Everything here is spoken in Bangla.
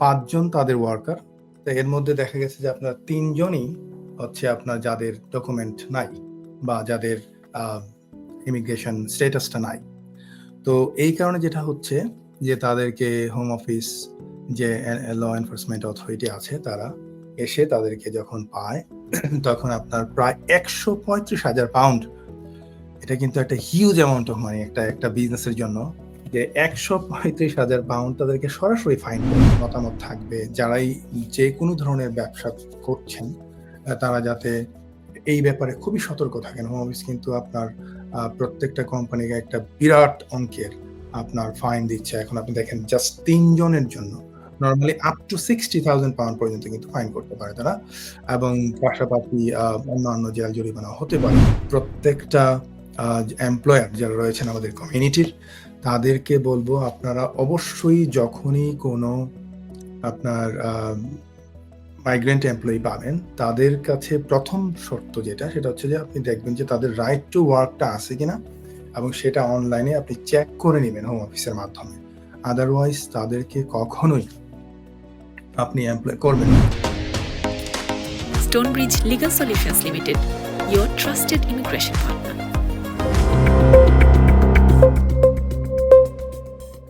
পাঁচজন তাদের ওয়ার্কার তো এর মধ্যে দেখা গেছে যে আপনার তিনজনই হচ্ছে আপনার যাদের ডকুমেন্ট নাই বা যাদের ইমিগ্রেশন স্টেটাসটা নাই। তো এই কারণে যেটা হচ্ছে যে তাদেরকে হোম অফিস যে ল এনফোর্সমেন্ট অথরিটি আছে তারা এসে তাদেরকে যখন পায়, তখন আপনার প্রায় একশো পঁয়ত্রিশ হাজার পাউন্ড এটা কিন্তু একটা হিউজ অ্যামাউন্ট অফ মানি একটা একটা বিজনেসের জন্য যে একশো পঁয়ত্রিশ হাজার পাউন্ড তাদেরকে সরাসরি ফাইন মতামত থাকবে। যারাই যে কোনো ধরনের ব্যবসা করছেন তারা যাতে এই ব্যাপারে খুবই সতর্ক থাকেন। হোম অফিস কিন্তু আপনার প্রত্যেকটা কোম্পানিকে একটা বিরাট অঙ্কের আপনার ফাইন দিচ্ছে। এখন আপনি দেখেন জাস্ট তিনজনের জন্য normally up to sixty thousand pound পর্যন্ত কিন্তু ফাইন করতে পারে তারা। এবং পাশাপাশি অন্যান্য জেল জরিমানা হতে পারে। প্রত্যেকটা এমপ্লয়ার যারা রয়েছেন আমাদের কমিউনিটির তাদেরকে বলব আপনারা অবশ্যই যখনই কোনো আপনার মাইগ্রেন্ট এমপ্লয়ি পাবেন তাদের কাছে প্রথম শর্ত যেটা সেটা হচ্ছে যে আপনি দেখবেন যে তাদের রাইট টু ওয়ার্কটা আছে কিনা এবং সেটা অনলাইনে আপনি চেক করে নেবেন হোম অফিসের মাধ্যমে আদারওয়াইজ তাদেরকে কখনোই আপনি এমপ্লয় করবেন না Stonebridge Legal Solutions Limited, your trusted immigration partner.